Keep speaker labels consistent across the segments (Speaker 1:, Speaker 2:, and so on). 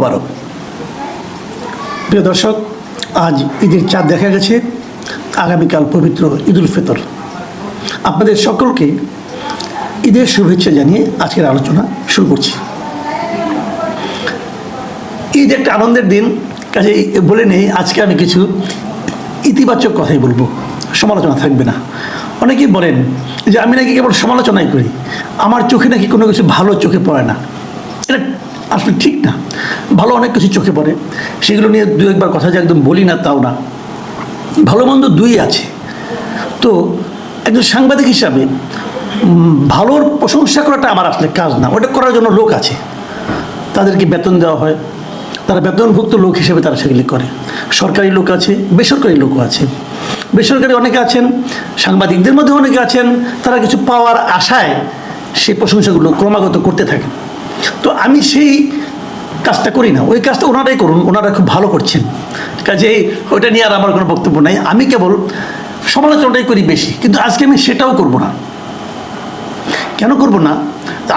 Speaker 1: মোবারক। প্রিয় দর্শক, আজ ঈদের চাঁদ দেখা গেছে, আগামীকাল পবিত্র ঈদুল ফিতর। আপনাদের সকলকে ঈদের শুভেচ্ছা জানিয়ে আজকের আলোচনা শুরু করছি। ঈদ একটা আনন্দের দিন কাজে বলে নেই, আজকে আমি কিছু ইতিবাচক কথাই বলব। সমালোচনা থাকবে না। অনেকেই বলেন যে আমি নাকি কেবল সমালোচনাই করি, আমার চোখে নাকি কোনো কিছু ভালো চোখে পড়ে না। এটা আসলে ঠিক না। ভালো অনেক কিছু চোখে পড়ে। সেগুলো নিয়ে দু একবার কথা যে একদম বলি না, তাও না। ভালো মন্দ দুই আছে। তো একজন সাংবাদিক হিসাবে ভালোর প্রশংসা করাটা আমার আসলে কাজ না। ওটা করার জন্য লোক আছে। তাদেরকে বেতন দেওয়া হয়। তারা বেতনভুক্ত লোক হিসেবে তারা সেগুলি করে। সরকারি লোক আছে, বেসরকারি লোকও আছে। বেসরকারি অনেকে আছেন, সাংবাদিকদের মধ্যে অনেকে আছেন, তারা কিছু পাওয়ার আশায় সেই প্রশংসাগুলো ক্রমাগত করতে থাকে তো আমি সেই কাজটা করি না। ওই কাজটা ওনারাই করুন, ওনারা খুব ভালো করছেন। কাজে ওইটা নিয়ে আর আমার কোনো বক্তব্য নাই। আমি কেবল সমালোচনাটাই করি বেশি, কিন্তু আজকে আমি সেটাও করব না। কেন করব না?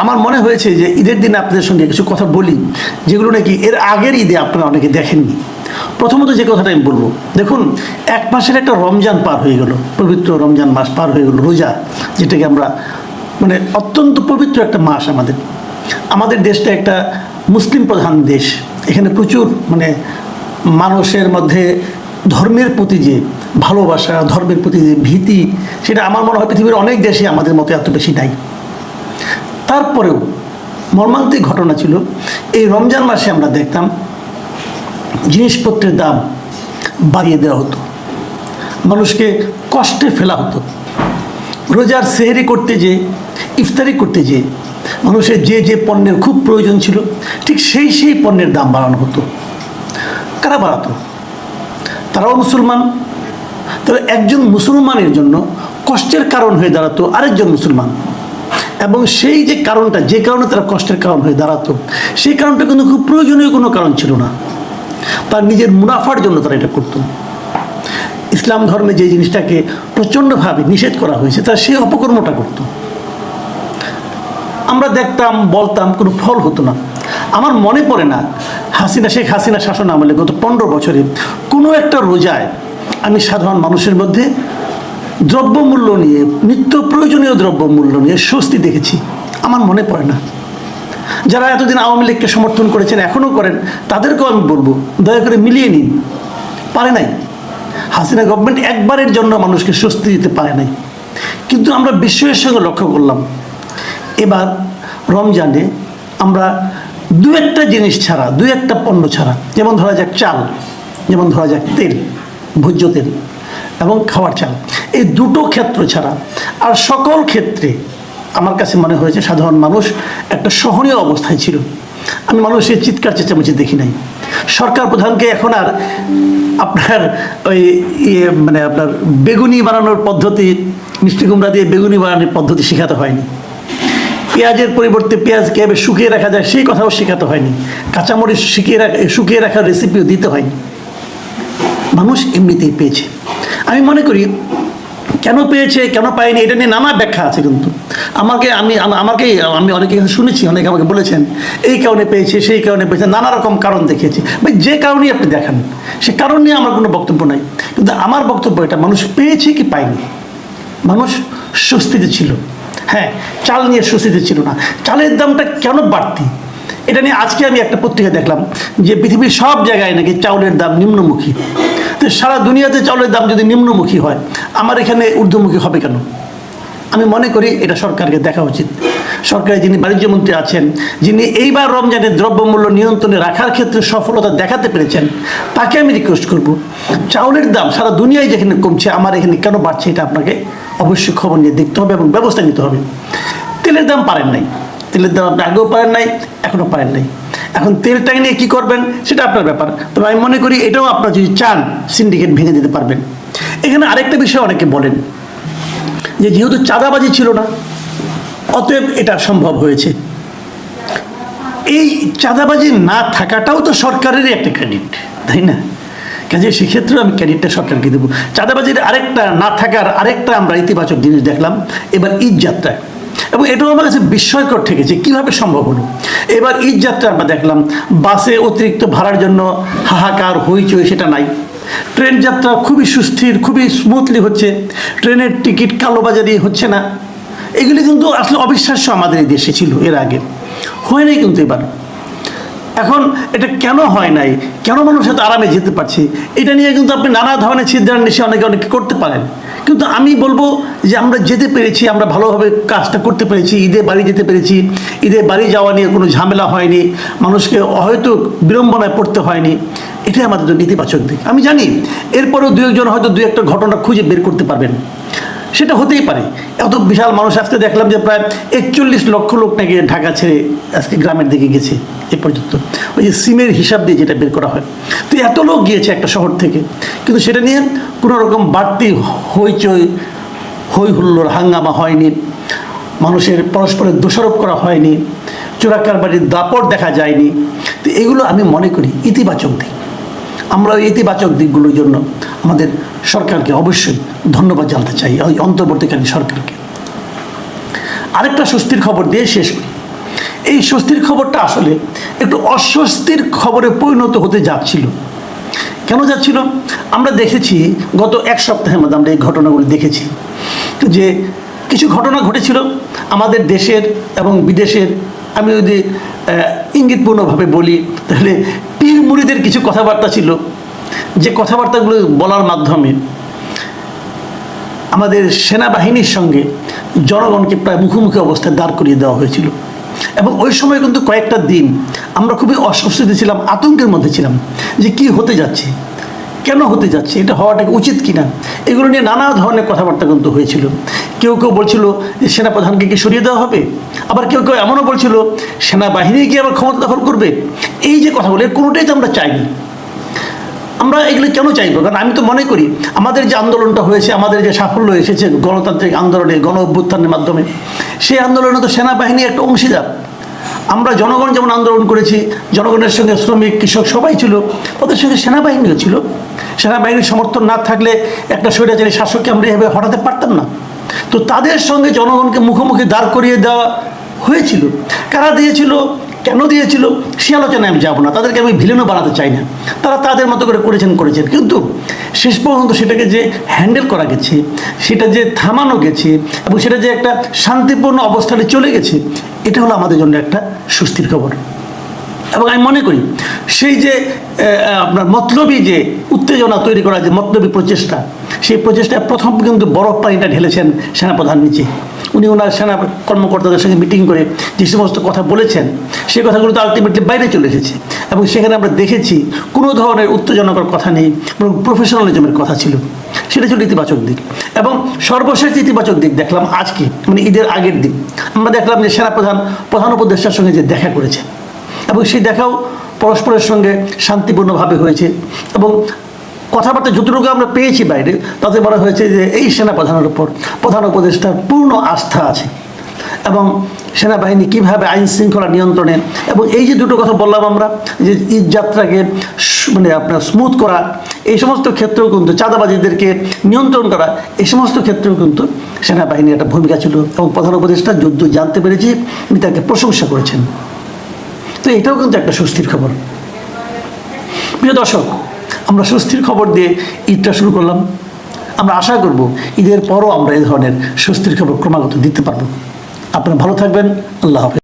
Speaker 1: আমার মনে হয়েছে যে ঈদের দিনে আপনাদের সঙ্গে কিছু কথা বলি, যেগুলো নাকি এর আগের ঈদে আপনারা অনেকে দেখেননি। প্রথমত যে কথাটা আমি বলব, দেখুন, এক মাসের একটা রমজান পার হয়ে গেল, পবিত্র রমজান মাস পার হয়ে গেল, রোজা, যেটাকে আমরা মানে অত্যন্ত পবিত্র একটা মাস আমাদের। আমাদের দেশটা একটা মুসলিম প্রধান দেশ। এখানে প্রচুর মানে মানুষের মধ্যে ধর্মের প্রতি যে ভালোবাসা, ধর্মের প্রতি যে ভীতি, সেটা আমার মনে হয় পৃথিবীর অনেক দেশে আমাদের মতো এত বেশি নাই। তারপরেও মর্মান্তিক ঘটনা ছিল, এই রমজান মাসে আমরা দেখতাম জিনিসপত্রের দাম বাড়িয়ে দেওয়া হতো। মানুষকে কষ্টে ফেলা হতো। রোজার সেহেরি করতে যে ইফতারি করতে যে মানুষের যে যে পণ্যের খুব প্রয়োজন ছিল, ঠিক সেই সেই পণ্যের দাম বাড়ানো হতো। কারা বাড়াতো? তারাও মুসলমান। তবে একজন মুসলমানের জন্য কষ্টের কারণ হয়ে দাঁড়াতো আরেকজন মুসলমান। এবং সেই যে কারণটা, যে কারণে তারা কষ্টের কারণ হয়ে দাঁড়াতো, সেই কারণটা কিন্তু খুব প্রয়োজনীয় কোনো কারণ ছিল না। তার নিজের মুনাফার জন্য তারা এটা করতো। ইসলাম ধর্মে যে জিনিসটাকে প্রচণ্ডভাবে নিষেধ করা হয়েছে, তারা সেই অপকর্মটা করত। আমরা দেখতাম, বলতাম, কোনো ফল হতো না। আমার মনে পড়ে না, হাসিনা, শেখ হাসিনা শাসন আমলে গত পনেরো বছরে কোনো একটা রোজায় আমি সাধারণ মানুষের মধ্যে দ্রব্যমূল্য নিয়ে, নিত্য প্রয়োজনীয় দ্রব্যমূল্য নিয়ে স্বস্তি দেখেছি। আমার মনে পড়ে না। যারা এতদিন আওয়ামী লীগকে সমর্থন করেছেন, এখনও করেন, তাদেরকেও আমি বলব, দয়া করে মিলিয়ে নিন। পারে নাই। হাসিনা গভর্নমেন্ট একবারের জন্য মানুষকে স্বস্তি দিতে পারে নাই। কিন্তু আমরা বিস্ময়ের সঙ্গে লক্ষ্য করলাম এবার রমজানে আমরা দু একটা জিনিস ছাড়া দু একটা পণ্য ছাড়া, যেমন ধরা যাক চাল, যেমন ধরা যাক তেল, ভোজ্য তেল এবং খাওয়ার চাল, এই দুটো ক্ষেত্র ছাড়া আর সকল ক্ষেত্রে আমার কাছে মনে হয়েছে সাধারণ মানুষ একটা সহনীয় অবস্থায় ছিল। আমি মানুষের চিৎকার চেঁচামেচি দেখি নাই। সরকার প্রধানকে এখন আর আপনার ওই ইয়ে মানে আপনার বেগুনি বানানোর পদ্ধতি, মিষ্টি কুমড়া দিয়ে বেগুনি বানানোর পদ্ধতি শেখাতে হয়নি। পেঁয়াজের পরিবর্তে পেঁয়াজ কীভাবে শুকিয়ে রাখা যায়? সেই কথাও শেখাতে হয়নি। কাঁচামরিচ শুকিয়ে রাখা শুকিয়ে রাখার রেসিপিও দিতে হয়নি। মানুষ এমনিতেই পেয়েছে। আমি মনে করি, কেন পেয়েছে, কেন পায়নি, এটা নিয়ে নানা ব্যাখ্যা আছে কিন্তু। আমাকে আমি আম- আমাকে আমি অনেকে শুনেছি, অনেকে আমাকে বলেছেন, এই কারণে পেয়েছে, সেই কারণে পেয়েছে, নানা রকম কারণ দেখিয়েছে। ভাই, যে কারণেই আপনি দেখান, সে কারণ নিয়ে আমার কোনো বক্তব্য নাই। কিন্তু আমার বক্তব্য এটা, মানুষ পেয়েছে কি পায়নি? মানুষ স্বস্তিতে ছিল। হ্যাঁ চাল নিয়ে স্বস্তিতে ছিল না। চালের দামটা কেন বাড়তি? এটা নিয়ে আজকে আমি একটা পত্রিকা দেখলাম যে পৃথিবীর সব জায়গায় নাকি চাউলের দাম নিম্নমুখী। তো সারা দুনিয়াতে চাউলের দাম যদি নিম্নমুখী হয়, আমার এখানে ঊর্ধ্বমুখী হবে কেন? আমি মনে করি এটা সরকারকে দেখা উচিত। সরকারের যিনি বাণিজ্য মন্ত্রী আছেন, যিনি এইবার রমজানের দ্রব্যমূল্য নিয়ন্ত্রণে রাখার ক্ষেত্রে সফলতা দেখাতে পেরেছেন, তাকে আমি রিকোয়েস্ট করব। চাউলের দাম সারা দুনিয়ায় যেখানে কমছে, আমার এখানে কেন বাড়ছে এটা আপনাকে অবশ্যই খবর নিয়ে দেখতে হবে এবং ব্যবস্থা নিতে হবে। তেলের দাম পারেন নাই। তেলের দাম আপনি আগেও পারেন নাই, এখনও পারেন নাই। এখন তেলটাকে নিয়ে কী করবেন সেটা আপনার ব্যাপার। তবে আমি মনে করি এটাও আপনারা যদি চান সিন্ডিকেট ভেঙে দিতে পারবেন। এখানে আরেকটা বিষয় অনেকে বলেন যে যেহেতু চাঁদাবাজি ছিল না, অতএব এটা সম্ভব হয়েছে। এই চাঁদাবাজি না থাকাটাও তো সরকারেরই একটা ক্রেডিট তাই না? কাজে সেক্ষেত্রেও আমি ক্রেডিটটা সরকারকে দেবো। চাঁদাবাজির আরেকটা না থাকার আরেকটা আমরা ইতিবাচক জিনিস দেখলাম, এবার ঈদ যাত্রায় এবং এটাও আমার কাছে বিস্ময়কর ঠেকেছে কীভাবে সম্ভব হলো। এবার ঈদ যাত্রা আমরা দেখলাম, বাসে অতিরিক্ত ভাড়ার জন্য হাহাকার, হইচই সেটা নাই। ট্রেন যাত্রা খুবই সুস্থির, খুবই স্মুথলি হচ্ছে। ট্রেনের টিকিট কালোবাজারি হচ্ছে না। এগুলি কিন্তু আসলে অবিশ্বাস্য আমাদের এই দেশে ছিল এর আগে। হয় নাই কিন্তু এবার। এখন এটা কেন হয় নাই? কেন মানুষ এত আরামে যেতে পারছে? এটা নিয়ে কিন্তু আপনি নানা ধরনের ছিদ্রান্বেষে অনেকে অনেকে করতে পারেন। কিন্তু আমি বলব যে আমরা যেতে পেরেছি, আমরা ভালোভাবে কাজটা করতে পেরেছি, ঈদে বাড়ি যেতে পেরেছি। ঈদে বাড়ি যাওয়া নিয়ে কোনো ঝামেলা হয়নি, মানুষকে হয়তো বিড়ম্বনায় পড়তে হয়নি। এটাই আমাদের জন্য ইতিবাচক দিক। আমি জানি, এরপরেও দু একজন হয়তো দু একটা ঘটনা খুঁজে বের করতে পারবেন। সেটা হতেই পারে। এত বিশাল মানুষ আজকে দেখলাম যে প্রায় একচল্লিশ লক্ষ লোক নাকি ঢাকা ছেড়ে আজকে গ্রামের দিকে গেছে এ পর্যন্ত। ওই যে সিমের হিসাব দিয়ে যেটা বের করা হয়। তো এত লোক গিয়েছে একটা শহর থেকে। কিন্তু সেটা নিয়ে কোনো রকম বাড়তি হইচই হই হুল্লোড় হাঙ্গামা হয়নি। মানুষের পরস্পরের দোষারোপ করা হয়নি। চোরাকারবারির দাপট দেখা যায়নি। তো এগুলো আমি মনে করি ইতিবাচক দিক। আমরা ওই ইতিবাচক দিকগুলোর জন্য আমাদের সরকারকে অবশ্যই ধন্যবাদ জানতে চাই ওই অন্তর্বর্তীকালীন সরকারকে। আরেকটা স্বস্তির খবর দিয়ে শেষ করি। এই স্বস্তির খবরটা আসলে একটু অস্বস্তির খবরে পরিণত হতে যাচ্ছিল। কেন যাচ্ছিল? আমরা দেখেছি গত এক সপ্তাহের মধ্যে আমরা এই ঘটনাগুলি দেখেছি। যে কিছু ঘটনা ঘটেছিল আমাদের দেশের এবং বিদেশের। আমি যদি ইঙ্গিতপূর্ণভাবে বলি, তাহলে পীর মুড়িদের কিছু কথাবার্তা ছিল। যে কথাবার্তাগুলো বলার মাধ্যমে আমাদের সেনাবাহিনীর সঙ্গে জনগণকে প্রায় মুখোমুখি অবস্থায় দাঁড় করিয়ে দেওয়া হয়েছিল। এবং ওই সময় কিন্তু কয়েকটা দিন আমরা খুবই অস্বস্তিতে ছিলাম, আতঙ্কের মধ্যে ছিলাম যে কি হতে যাচ্ছে, কেন হতে যাচ্ছে, এটা হওয়াটা উচিত কিনা, এগুলো নিয়ে নানা ধরনের কথাবার্তা কিন্তু হয়েছিল। কেউ কেউ বলছিল যে সেনাপ্রধানকে কি সরিয়ে দেওয়া হবে? আবার কেউ কেউ এমনও বলছিল, সেনাবাহিনী কি আবার ক্ষমতা দখল করবে? এই যে কথাগুলো কোনোটাই তো আমরা চাইনি। আমরা এগুলো কেন চাইব? কারণ আমি তো মনে করি, আমাদের যে আন্দোলনটা হয়েছে, আমাদের যে সাফল্য এসেছে গণতান্ত্রিক আন্দোলনে, গণ অভ্যুত্থানের মাধ্যমে, সেই আন্দোলনে তো সেনাবাহিনী একটা অংশীদার। আমরা জনগণ যেমন আন্দোলন করেছি, জনগণের সঙ্গে শ্রমিক, কৃষক সবাই ছিল, ওদের সঙ্গে সেনাবাহিনীও ছিল। সেনাবাহিনীর সমর্থন না থাকলে একটা স্বৈরাচারী শাসককে আমরা এভাবে হটাতে পারতাম না। তো তাদের সঙ্গে জনগণকে মুখোমুখি দাঁড় করিয়ে দেওয়া হয়েছিল। কারা দিয়েছিল? কেন দিয়েছিল? সে আলোচনায় আমি যাব না। তাদেরকে আমি ভিলেনও বাড়াতে চাই না। তারা তাদের মতো করে করেছেন করেছেন। কিন্তু শেষ পর্যন্ত সেটাকে যে হ্যান্ডেল করা গেছে, সেটা যে থামানো গেছে এবং সেটা যে একটা শান্তিপূর্ণ অবস্থানে চলে গেছে, এটা হলো আমাদের জন্য একটা সুস্থির খবর। এবং আমি মনে করি সেই যে আপনার মতলবী যে উত্তেজনা তৈরি করা যে মতলবী প্রচেষ্টা, সেই প্রচেষ্টায় প্রথম কিন্তু বরফ পানিটা ঢেলেছেন সেনাপ্রধান নিচে উনি ওনার সেনা কর্মকর্তাদের সঙ্গে মিটিং করে যে সমস্ত কথা বলেছেন সেই কথাগুলো তো আলটিমেটলি বাইরে চলে এসেছে। এবং সেখানে আমরা দেখেছি কোনো ধরনের উত্তেজনকর কথা নেই এবং প্রফেশনালিজমের কথা ছিল। সেটা ছিল ইতিবাচক দিক। এবং সর্বশেষ ইতিবাচক দিক দেখলাম আজকে মানে ঈদের আগের দিন। আমরা দেখলাম যে সেনাপ্রধান, প্রধান উপদেষ্টার সঙ্গে যে দেখা করেছেন। এবং সেই দেখাও পরস্পরের সঙ্গে শান্তিপূর্ণভাবে হয়েছে। এবং কথাবার্তা যতটুকু আমরা পেয়েছি বাইরে, তাতে বলা হয়েছে যে এই সেনাপ্রধানের উপর প্রধান উপদেষ্টার পূর্ণ আস্থা আছে। এবং সেনাবাহিনী কীভাবে আইন শৃঙ্খলা নিয়ন্ত্রণে, এবং এই যে দুটো কথা বললাম আমরা, যে ঈদ যাত্রাকে মানে আপনার স্মুথ করা, এই সমস্ত ক্ষেত্রেও কিন্তু চাঁদাবাজিদেরকে নিয়ন্ত্রণ করা, এই সমস্ত ক্ষেত্রেও কিন্তু সেনাবাহিনীর একটা ভূমিকা ছিল। এবং প্রধান উপদেষ্টা যুদ্ধ জানতে পেরেছি, তিনি তাকে প্রশংসা করেছেন। তো এটাও কিন্তু একটা স্বস্তির খবর। প্রিয় দর্শক, আমরা স্বস্তির খবর দিয়ে ঈদটা শুরু করলাম। আমরা আশা করব ঈদের পরও আমরা এই ধরনের স্বস্তির খবর ক্রমাগত দিতে পারব। আপনারা ভালো থাকবেন। আল্লাহ হাফেজ।